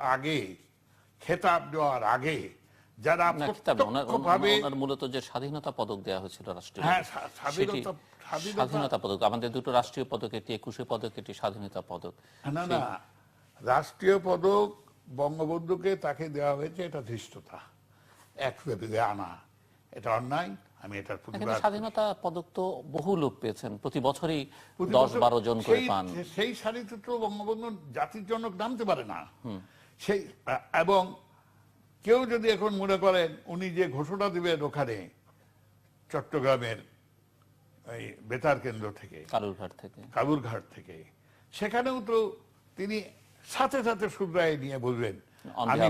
আগে খেতাব দেওয়ার আগে যারা প্রত্যক্ষভাবে মূলত যে স্বাধীনতা পদক দেওয়া হয়েছিল রাষ্ট্রীয় হ্যাঁ, স্বাধীনতা- পদক। আমাদের দুটো রাষ্ট্রীয় পদক এটি একুশে পদক এটি স্বাধীনতা পদক। না না রাষ্ট্রীয় পদক বঙ্গবন্ধুকে তাকে দেওয়া হয়েছে এটা ধৃষ্টতা। এক আনা এটা অন্যায় আমি এটার স্বাধীনতা পদক তো বহু লোক পেয়েছেন প্রতি বছরই দশ বারো জন করে পান। সেই সারিতে তো বঙ্গবন্ধু জাতির জনক নামতে পারে না। সেই এবং কেউ যদি এখন মনে করেন উনি যে ঘোষণা দিবেন ওখানে চট্টগ্রামের এই বেতার কেন্দ্র থেকে কালুরঘাট থেকে। কালুরঘাট থেকে সেখানেও তো তিনি সাথে সাথে শুধরায় নিয়ে বলবেন আমি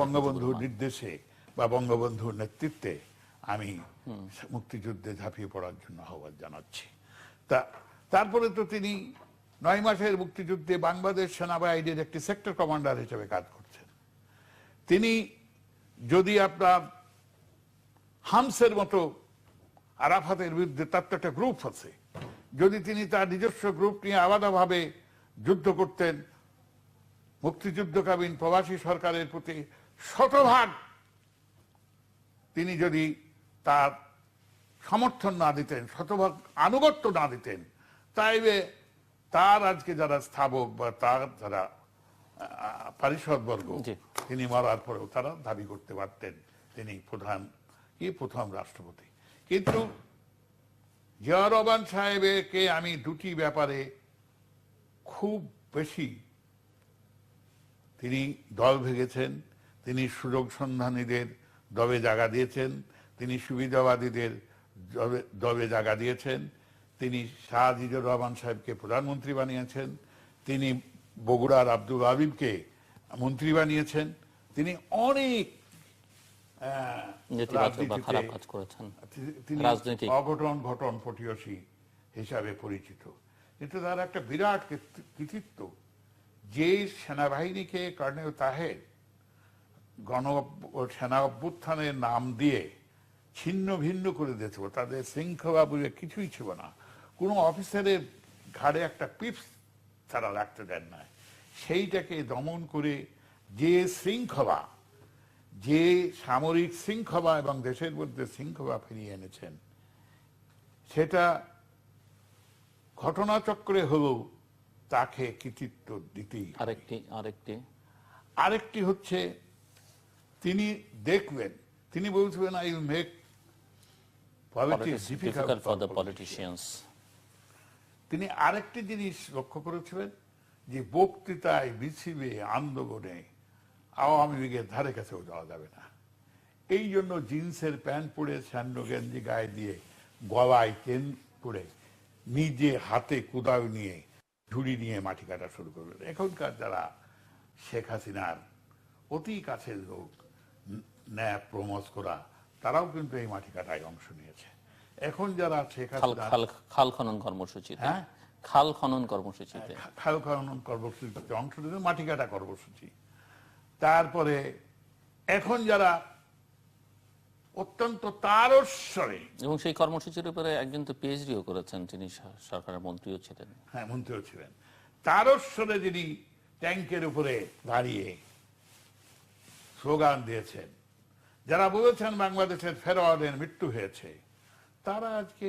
বঙ্গবন্ধুর নির্দেশে বা বঙ্গবন্ধুর নেতৃত্বে আমি মুক্তিযুদ্ধে ঝাঁপিয়ে পড়ার জন্য আহ্বান জানাচ্ছি। তা তারপরে তো তিনি নয় মাসের মুক্তিযুদ্ধে বাংলাদেশ সেনাবাহিনীর একটি সেক্টর কমান্ডার হিসেবে কাজ করছেন। তিনি যদি আপনার হামসের মতো আরাফাতের বিরুদ্ধে তার তো একটা গ্রুপ আছে। যদি তিনি তার নিজস্ব গ্রুপ নিয়ে আলাদাভাবে যুদ্ধ করতেন, মুক্তিযুদ্ধকালীন প্রবাসী সরকারের প্রতি শতভাগ তিনি যদি তার সমর্থন না দিতেন, শতভাগ আনুগত্য না দিতেন তাইবে তার আজকে যারা স্থাপক বা তার যারা পারিষদ বর্গ তিনি মরার পরেও তারা দাবি করতে পারতেন তিনি প্রধান কি প্রথম রাষ্ট্রপতি। কিন্তু জিয়া রহমান সাহেবকে আমি দুটি ব্যাপারে খুব বেশি তিনি দল ভেঙেছেন তিনি সুযোগ সন্ধানীদের দবে জায়গা দিয়েছেন তিনি সুবিধাবাদীদের দবে জায়গা দিয়েছেন তিনি শাহ আজিজুর রহমান সাহেবকে প্রধানমন্ত্রী বানিয়েছেন তিনি বগুড়ার আব্দুল হাবিবকে মন্ত্রী বানিয়েছেন তিনি অনেক তিনি অঘটন ঘটন পটিয়সী হিসাবে পরিচিত। কিন্তু তার একটা বিরাট কৃতিত্ব যে সেনাবাহিনীকে কর্নেল তাহের গণ সেনা অভ্যুত্থানের নাম দিয়ে ছিন্ন ভিন্ন করে দিয়েছিল তাদের শৃঙ্খলা বুঝে কিছুই ছিল না। কোনো অফিসারের ঘাড়ে একটা পিপস তারা রাখতে দেন না। সেইটাকে দমন করে যে শৃঙ্খলা যে সামরিক শৃঙ্খলা এবং দেশের মধ্যে শৃঙ্খলা ফিরিয়ে এনেছেন সেটা ঘটনাচক্রে হলেও তাকে কৃতিত্ব দিতেই। আরেকটি আরেকটি। আরেকটি হচ্ছে তিনি দেখবেন তিনি বলছিলেন I will make politics difficult for the politicians তিনি আরেকটি জিনিস লক্ষ্য করেছিলেন, যে বক্তৃতায় মিছিলে আন্দোলনে আওয়ামী লীগের ধারে কাছেও যাওয়া যাবে না। এই জন্য জিন্সের প্যান্ট পরে স্যান্ডো গেঞ্জি গায়ে দিয়ে গলায় চেন পরে নিজে হাতে কুদাও নিয়ে ঝুড়ি নিয়ে মাটি কাটা শুরু করবেন এখনকার যারা শেখ হাসিনার অতি কাছের লোক, ন্যায় প্রমোজ করা, তারাও কিন্তু এই মাটি কাটায় অংশ নিয়েছে। এখন যারা শেখ খাল খাল খনন কর্মসূচিতে। হ্যাঁ? খাল খনন কর্মসূচিতে। খাল খনন কর্মসূচিতে অংশ নিতে মাটি কাটা কর্মসূচি। তারপরে এখন যারা অত্যন্ত তারস্বরে এবং সেই কর্মসূচির উপরে একজন তো পিএইচডিও করেছেন তিনি সরকারের মন্ত্রীও ছিলেন। হ্যাঁ মন্ত্রীও ছিলেন। তারস্বরে যিনি ট্যাঙ্কের উপরে দাঁড়িয়ে স্লোগান দিয়েছেন যারা বলেছেন বাংলাদেশের ফেরোয়াদের মৃত্যু হয়েছে তারা আজকে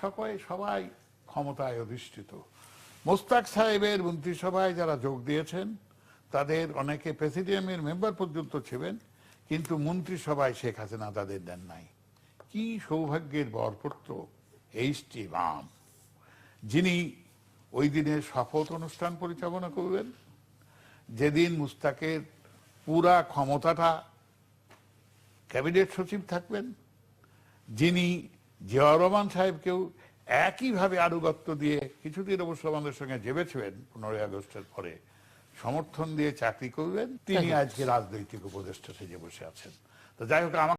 সকলে, সবাই ক্ষমতায় অধিষ্ঠিত। মোস্তাক সাহেবের মন্ত্রিসভায় যারা যোগ দিয়েছেন, তাদের অনেকে প্রেসিডিয়ামের মেম্বার পর্যন্ত ছিলেন, কিন্তু মন্ত্রিসভায় শেখ হাসিনা তাদের দেন নাই। কি সৌভাগ্যের বরপত্র এইচ টি রাম যিনি ওই দিনের শপথ অনুষ্ঠান পরিচালনা করবেন যেদিন মুস্তাকের পুরা ক্ষমতাটা ক্যাবিনেট সচিব থাকবেন, যিনি জিয়াউর রহমান সাহেবকেও একইভাবে আনুগত্য দিয়ে কিছুদিন অবশ্য আমাদের সঙ্গে জেবেছিলেন পনেরোই আগস্টের পরে। সমর্থন দিয়ে চাকরি করবেন তিনি আজকে রাজনৈতিক উপদেষ্টা সেজে বসে আছেন। তো যাই হোক আমার